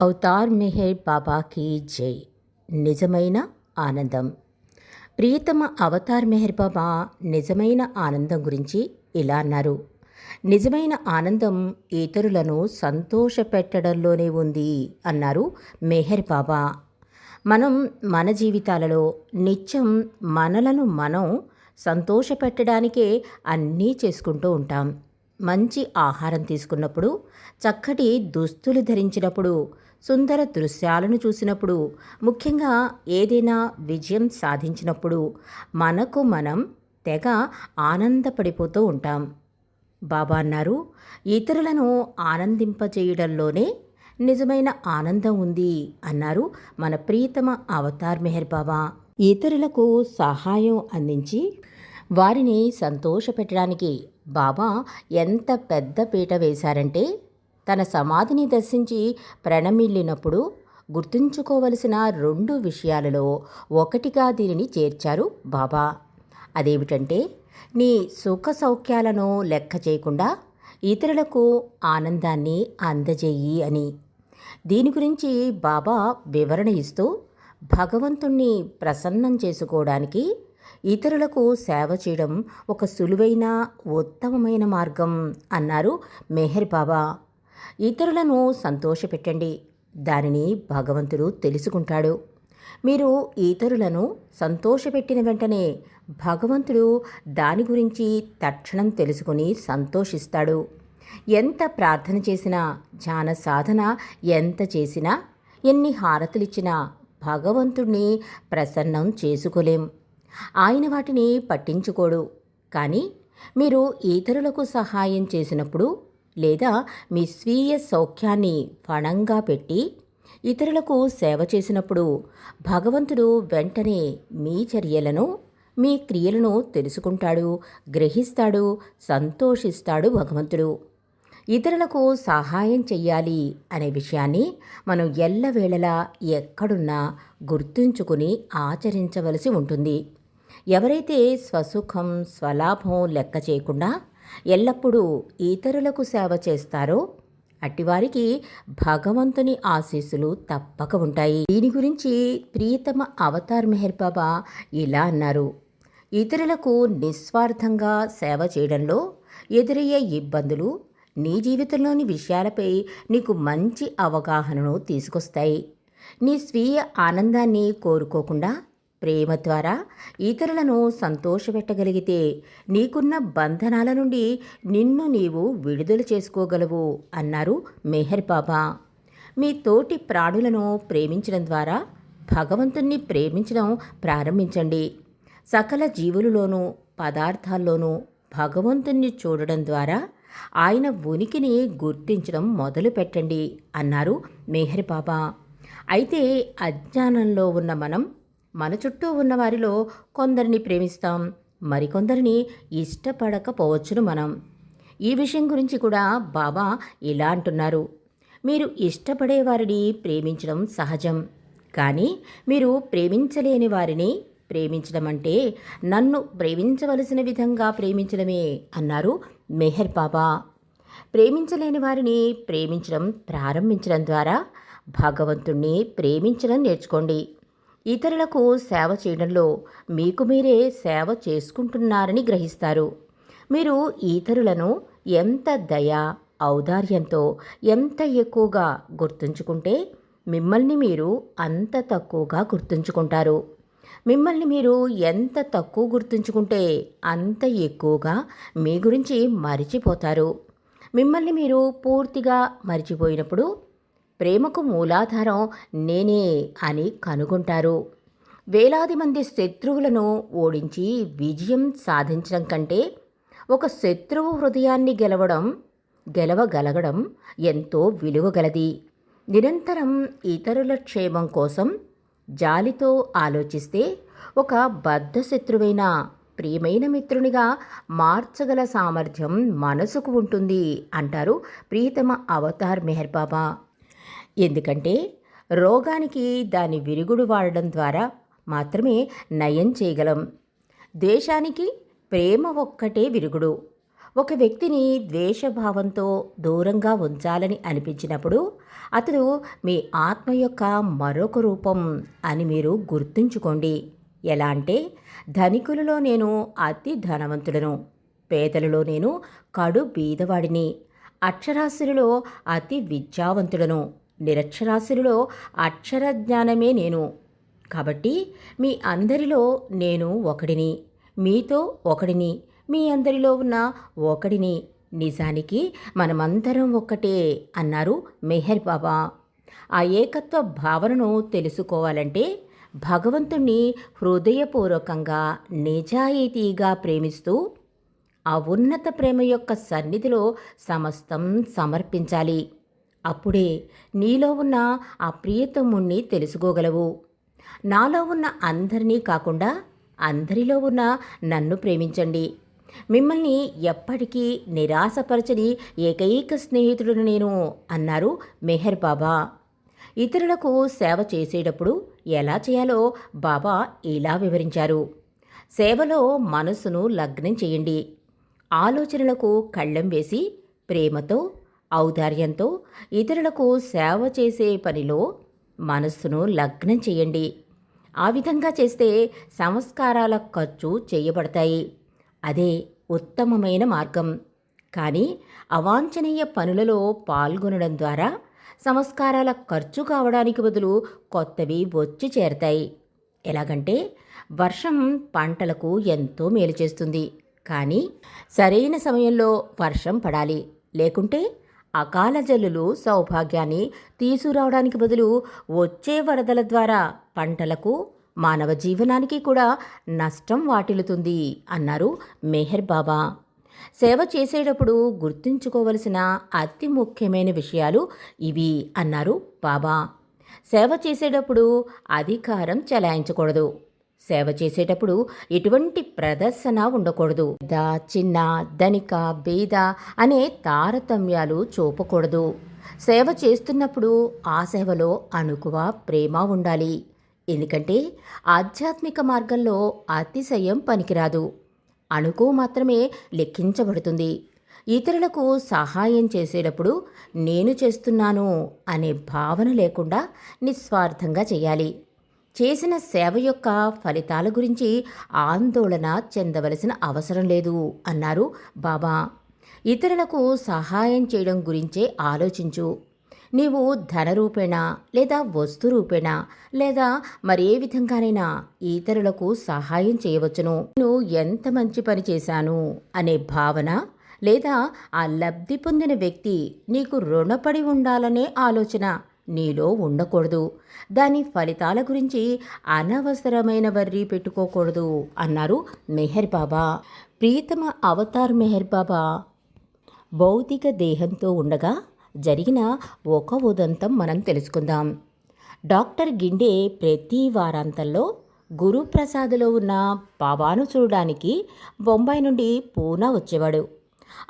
Avatar Meher బాబాకి జై. నిజమైన ఆనందం. ప్రియతమ అవతార్ మెహర్ బాబా నిజమైన ఆనందం గురించి ఇలా అన్నారు. నిజమైన ఆనందం ఇతరులను సంతోషపెట్టడంలోనే ఉంది అన్నారు మెహర్ బాబా. మనం మన జీవితాలలో నిత్యం మనలను మనం సంతోషపెట్టడానికే అన్నీ చేసుకుంటూ ఉంటాం. మంచి ఆహారం తీసుకున్నప్పుడు చక్కటి దుస్తులు ధరించినప్పుడు సుందర దృశ్యాలను చూసినప్పుడు ముఖ్యంగా ఏదైనా విజయం సాధించినప్పుడు మనకు మనం తెగ ఆనందపడిపోతూ ఉంటాం. బాబా అన్నారు ఇతరులను ఆనందింపజేయడంలోనే నిజమైన ఆనందం ఉంది అన్నారు మన ప్రియతమ అవతార్ మెహర్ బాబా. ఇతరులకు సహాయం అందించి వారిని సంతోషపెట్టడానికి బాబా ఎంత పెద్ద పీట వేశారంటే తన సమాధిని దర్శించి ప్రణమిల్లినప్పుడు గుర్తుంచుకోవలసిన రెండు విషయాలలో ఒకటిగా దీనిని చేర్చారు బాబా. అదేమిటంటే నీ సుఖ సౌఖ్యాలను లెక్క చేయకుండా ఇతరులకు ఆనందాన్ని అందజేయి అని. దీని గురించి బాబా వివరణ ఇస్తూ భగవంతుణ్ణి ప్రసన్నం చేసుకోవడానికి ఇతరులకు సేవ చేయడం ఒక సులువైన ఉత్తమమైన మార్గం అన్నారు మెహర్ బాబా. ఇతరులను సంతోషపెట్టండి. దానిని భగవంతుడు తెలుసుకుంటాడు. మీరు ఇతరులను సంతోషపెట్టిన వెంటనే భగవంతుడు దాని గురించి తక్షణం తెలుసుకుని సంతోషిస్తాడు. ఎంత ప్రార్థన చేసినా ధ్యాన సాధన ఎంత చేసినా ఎన్ని హారతులిచ్చినా భగవంతుడిని ప్రసన్నం చేసుకోలేం. ఆయన వాటిని పట్టించుకోడు. కానీ మీరు ఇతరులకు సహాయం చేసినప్పుడు లేదా మీ స్వీయ సౌఖ్యాన్ని పణంగా పెట్టి ఇతరులకు సేవ చేసినప్పుడు భగవంతుడు వెంటనే మీ చర్యలను మీ క్రియలను తెలుసుకుంటాడు గ్రహిస్తాడు సంతోషిస్తాడు భగవంతుడు. ఇతరులకు సహాయం చెయ్యాలి అనే విషయాన్ని మనం ఎల్లవేళలా ఎక్కడున్నా గుర్తుంచుకుని ఆచరించవలసి ఉంటుంది. ఎవరైతే స్వసుఖం స్వలాభం లెక్క చేయకుండా ఎల్లప్పుడూ ఇతరులకు సేవ చేస్తారో అట్టివారికి భగవంతుని ఆశీస్సులు తప్పక ఉంటాయి. దీని గురించి ప్రియతమ అవతార్ మెహర్ బాబా ఇలా అన్నారు. ఇతరులకు నిస్వార్థంగా సేవ చేయడంలో ఎదురయ్యే ఇబ్బందులు నీ జీవితంలోని విషయాలపై నీకు మంచి అవగాహనను తీసుకొస్తాయి. నీ స్వీయ ఆనందాన్ని కోరుకోకుండా ప్రేమ ద్వారా ఇతరులను సంతోషపెట్టగలిగితే నీకున్న బంధనాల నుండి నిన్ను నీవు విడుదల చేసుకోగలవు అన్నారు మెహర్ బాబా. మీ తోటి ప్రాణులను ప్రేమించడం ద్వారా భగవంతుణ్ణి ప్రేమించడం ప్రారంభించండి. సకల జీవులలోనూ పదార్థాల్లోనూ భగవంతుణ్ణి చూడడం ద్వారా ఆయన ఉనికిని గుర్తించడం మొదలు పెట్టండి అన్నారు మెహర్ బాబా. అయితే అజ్ఞానంలో ఉన్న మనం మన చుట్టూ ఉన్న వారిలో కొందరిని ప్రేమిస్తాం. మరికొందరిని ఇష్టపడకపోవచ్చును మనం. ఈ విషయం గురించి కూడా బాబా ఇలా అంటున్నారు. మీరు ఇష్టపడే వారిని ప్రేమించడం సహజం. కానీ మీరు ప్రేమించలేని వారిని ప్రేమించడం అంటే నన్ను ప్రేమించవలసిన విధంగా ప్రేమించడమే అన్నారు మెహర్ బాబా. ప్రేమించలేని వారిని ప్రేమించడం ప్రారంభించడం ద్వారా భగవంతుణ్ణి ప్రేమించడం నేర్చుకోండి. ఇతరులకు సేవ చేయడంలో మీకు మీరే సేవ చేసుకుంటున్నారని గ్రహిస్తారు. మీరు ఇతరులను ఎంత దయ ఔదార్యంతో ఎంత ఎక్కువగా గుర్తుంచుకుంటే మిమ్మల్ని మీరు అంత తక్కువగా గుర్తుంచుకుంటారు. మిమ్మల్ని మీరు ఎంత తక్కువ గుర్తుంచుకుంటే అంత ఎక్కువగా మీ గురించి మరిచిపోతారు. మిమ్మల్ని మీరు పూర్తిగా మరిచిపోయినప్పుడు ప్రేమకు మూలాధారం నేనే అని కనుగొంటారు. వేలాది మంది శత్రువులను ఓడించి విజయం సాధించడం కంటే ఒక శత్రువు హృదయాన్ని గెలవడం గెలవగలగడం ఎంతో విలువగలది. నిరంతరం ఇతరుల క్షేమం కోసం జాలితో ఆలోచిస్తే ఒక బద్ధశత్రువైన ప్రియమైన మిత్రునిగా మార్చగల సామర్థ్యం మనసుకు ఉంటుంది అంటారు ప్రియతమ అవతార్ మెహర్ బాబా. ఎందుకంటే రోగానికి దాని విరుగుడు వాడడం ద్వారా మాత్రమే నయం చేయగలం. ద్వేషానికి ప్రేమ ఒక్కటే విరుగుడు. ఒక వ్యక్తిని ద్వేషభావంతో దూరంగా ఉంచాలని అనిపించినప్పుడు అతడు మీ ఆత్మ యొక్క మరొక రూపం అని మీరు గుర్తుంచుకోండి. ఎలా అంటే ధనికులలో నేను అతి ధనవంతుడను. పేదలలో నేను కడు బీదవాడిని. అక్షరాస్యులలో అతి విద్యావంతుడను. నిరక్షరాస్యులలో అక్షర జ్ఞానమే నేను. కాబట్టి మీ అందరిలో నేను ఒకడిని మీతో ఒకడిని మీ అందరిలో ఉన్న ఒకడిని. నిజానికి మనమందరం ఒక్కటే అన్నారు మెహర్ బాబా. ఆ ఏకత్వ భావనను తెలుసుకోవాలంటే భగవంతుణ్ణి హృదయపూర్వకంగా నిజాయితీగా ప్రేమిస్తూ ఆ ఉన్నత ప్రేమ యొక్క సన్నిధిలో సమస్తం సమర్పించాలి. అప్పుడే నీలో ఉన్న ఆ ప్రియతముణ్ణి తెలుసుకోగలవు. నాలో ఉన్న అందరినీ కాకుండా అందరిలో ఉన్న నన్ను ప్రేమించండి. మిమ్మల్ని ఎప్పటికీ నిరాశపరచని ఏకైక స్నేహితుడు నేను అన్నారు మెహర్ బాబా. ఇతరులకు సేవ చేసేటప్పుడు ఎలా చేయాలో బాబా ఇలా వివరించారు. సేవలో మనసును లగ్నం చేయండి. ఆలోచనలకు కళ్ళెం వేసి ప్రేమతో ఔదార్యంతో ఇతరులకు సేవ చేసే పనిలో మనస్సును లగ్నం చేయండి. ఆ విధంగా చేస్తే సంస్కారాల ఖర్చు చేయబడతాయి. అదే ఉత్తమమైన మార్గం. కానీ అవాంఛనీయ పనులలో పాల్గొనడం ద్వారా సంస్కారాల ఖర్చు కావడానికి బదులు కొత్తవి వచ్చి చేరతాయి. ఎలాగంటే వర్షం పంటలకు ఎంతో మేలు చేస్తుంది. కానీ సరైన సమయంలో వర్షం పడాలి. లేకుంటే అకాల జల్లులు సౌభాగ్యాన్ని తీసుకురావడానికి బదులు వచ్చే వరదల ద్వారా పంటలకు మానవ జీవనానికి కూడా నష్టం వాటిల్లుతుంది అన్నారు మెహర్ బాబా. సేవ చేసేటప్పుడు గుర్తుంచుకోవలసిన అతి ముఖ్యమైన విషయాలు ఇవి అన్నారు బాబా. సేవ చేసేటప్పుడు అధికారం చెలాయించకూడదు. సేవ చేసేటప్పుడు ఎటువంటి ప్రదర్శన ఉండకూడదు. పెద్ద చిన్న ధనిక బీద అనే తారతమ్యాలు చూపకూడదు. సేవ చేస్తున్నప్పుడు ఆ సేవలో అణుకువ ప్రేమ ఉండాలి. ఎందుకంటే ఆధ్యాత్మిక మార్గంలో అతిశయం పనికిరాదు. అణుకు మాత్రమే లెక్కించబడుతుంది. ఇతరులకు సహాయం చేసేటప్పుడు నేను చేస్తున్నాను అనే భావన లేకుండా నిస్వార్థంగా చేయాలి. చేసిన సేవ యొక్క ఫలితాల గురించి ఆందోళన చెందవలసిన అవసరం లేదు అన్నారు బాబా. ఇతరులకు సహాయం చేయడం గురించే ఆలోచించు. నీవు ధనరూపేణ లేదా వస్తు రూపేణ లేదా మరే విధంగానైనా ఇతరులకు సహాయం చేయవచ్చును. నేను ఎంత మంచి పని చేశాను అనే భావన లేదా ఆ లబ్ధి పొందిన వ్యక్తి నీకు రుణపడి ఉండాలనే ఆలోచన నీలో ఉండకూడదు. దాని ఫలితాల గురించి అనవసరమైన వర్రీ పెట్టుకోకూడదు అన్నారు మెహర్ బాబా. ప్రీతమ అవతార్ మెహర్ బాబా భౌతిక దేహంతో ఉండగా జరిగిన ఒక ఉదంతం మనం తెలుసుకుందాం. డాక్టర్ గిండే ప్రతి వారాంతంలో గురుప్రసాద్లో ఉన్న బాబాను చూడడానికి బొంబాయి నుండి పూనా వచ్చేవాడు.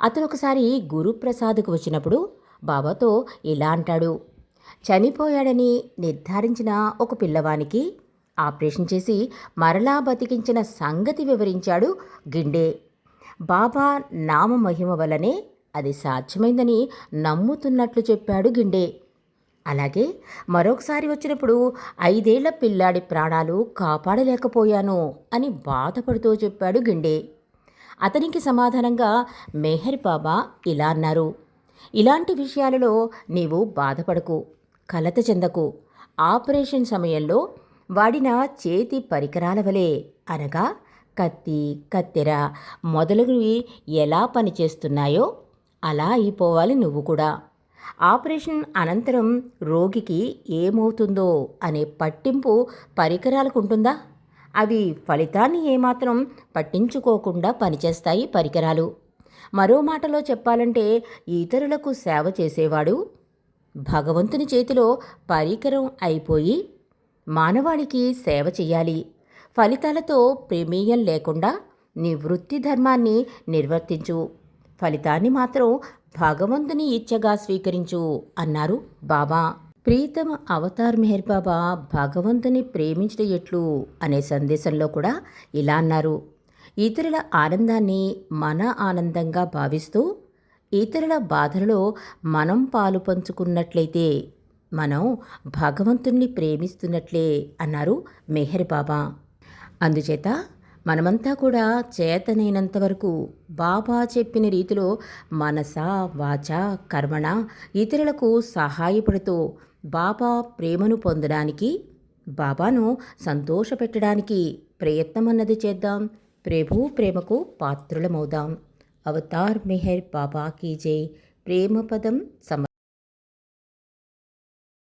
అతను ఒకసారి గురుప్రసాద్కు వచ్చినప్పుడు బాబాతో ఇలా అంటాడు చనిపోయాడని నిర్ధారించిన ఒక పిల్లవానికి ఆపరేషన్ చేసి మరలా బతికించిన సంగతి వివరించాడు గిండే. బాబా నామమహిమ వల్లనే అది సాధ్యమైందని నమ్ముతున్నట్లు చెప్పాడు గిండే. అలాగే మరొకసారి వచ్చినప్పుడు ఐదేళ్ళ పిల్లాడి ప్రాణాలు కాపాడలేకపోయాను అని బాధపడుతూ చెప్పాడు గిండే. అతనికి సమాధానంగా మెహర్ బాబా ఇలా అన్నారు. ఇలాంటి విషయాలలో నీవు బాధపడకు. కలత చెందకు. ఆపరేషన్ సమయంలో వాడిన చేతి పరికరాల వలె అనగా కత్తి కత్తెర మొదలగువి ఎలా పనిచేస్తున్నాయో అలా అయిపోవాలి నువ్వు కూడా. ఆపరేషన్ అనంతరం రోగికి ఏమవుతుందో అనే పట్టింపు పరికరాలకు ఉంటుందా? అవి ఫలితాన్ని ఏమాత్రం పట్టించుకోకుండా పనిచేస్తాయి పరికరాలు. మరో మాటలో చెప్పాలంటే ఇతరులకు సేవ చేసేవాడు భగవంతుని చేతిలో పరికరం అయిపోయి మానవాళికి సేవ చేయాలి ఫలితాలతో ప్రమేయం లేకుండా నీ వృత్తి ధర్మాన్ని నిర్వర్తించు. ఫలితాన్ని మాత్రం భగవంతుని ఇచ్చగా స్వీకరించు అన్నారు బాబా. ప్రీతమ అవతార్ మెహర్ బాబా భగవంతుని ప్రేమించడం ఎట్లు అనే సందేశంలో కూడా ఇలా అన్నారు. ఇతరుల ఆనందాన్ని మన ఆనందంగా భావిస్తూ ఇతరుల బాధలలో మనం పాలు పంచుకున్నట్లయితే మనం భగవంతుణ్ణి ప్రేమిస్తున్నట్లే అన్నారు మెహర్ బాబా. అందుచేత మనమంతా కూడా చేతనైనంత వరకు బాబా చెప్పిన రీతిలో మనస వాచ కర్మణ ఇతరులకు సహాయపడుతూ బాబా ప్రేమను పొందడానికి బాబాను సంతోషపెట్టడానికి ప్రయత్నం అన్నది చేద్దాం. ప్రభు ప్రేమకు పాత్రులమవుదాం. అవతార్ మెహర్ బాబా కీ జై ప్రేమ పదం సమ